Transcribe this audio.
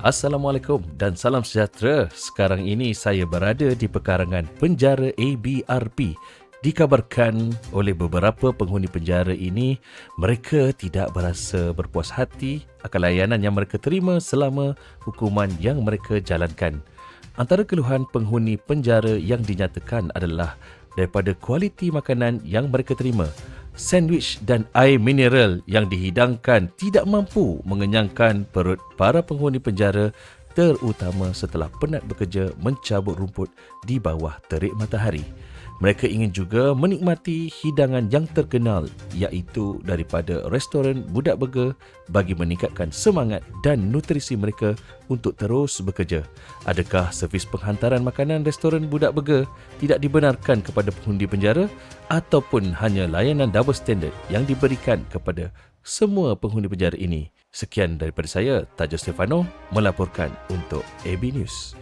Assalamualaikum dan salam sejahtera. Sekarang ini saya berada di pekarangan penjara ABRP. Dikabarkan oleh beberapa penghuni penjara ini, mereka tidak berasa berpuas hati akan layanan yang mereka terima selama hukuman yang mereka jalankan. Antara keluhan penghuni penjara yang dinyatakan adalah daripada kualiti makanan yang mereka terima. Sandwich dan air mineral yang dihidangkan tidak mampu mengenyangkan perut para penghuni penjara terutama setelah penat bekerja mencabut rumput di bawah terik matahari. Mereka ingin juga menikmati hidangan yang terkenal iaitu daripada restoran Budak Burger bagi meningkatkan semangat dan nutrisi mereka untuk terus bekerja. Adakah servis penghantaran makanan restoran Budak Burger tidak dibenarkan kepada pengundi penjara ataupun hanya layanan double standard yang diberikan kepada semua penghuni penjara ini? Sekian daripada saya, Tajo Stefano, melaporkan untuk AB News.